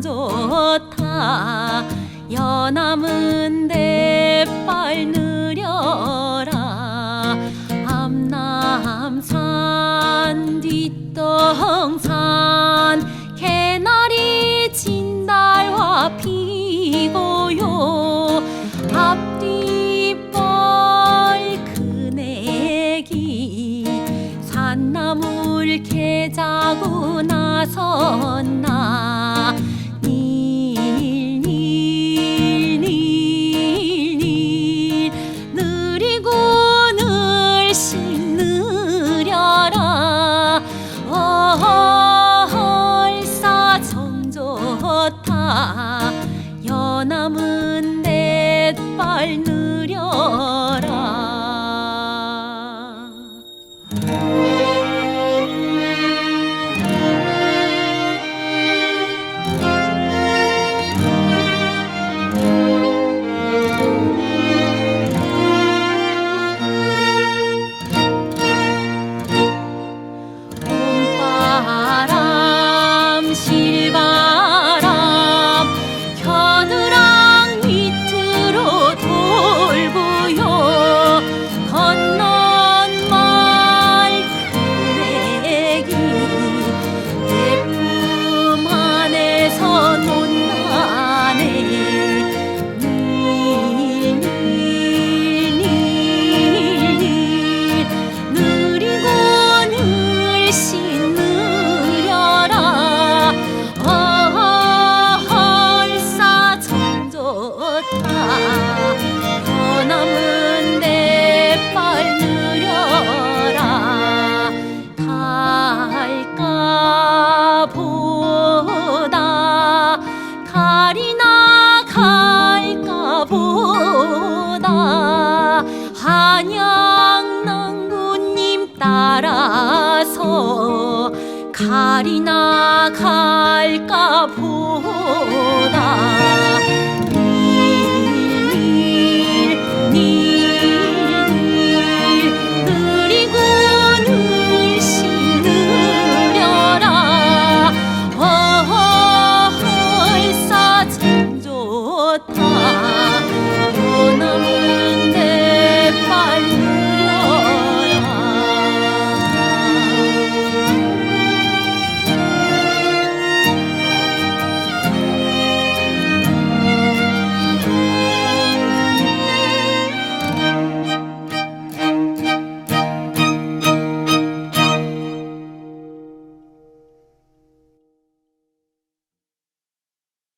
좋다 연남은 대빨 느려라. 암남산 뒷동산. 개나리 진달화 피고요. 앞뒤벌 그네기. 산나물 개자고 나섰나 내 좋다. 변함은 내빨 느려라. 갈까 보다. 가리나 갈까 보다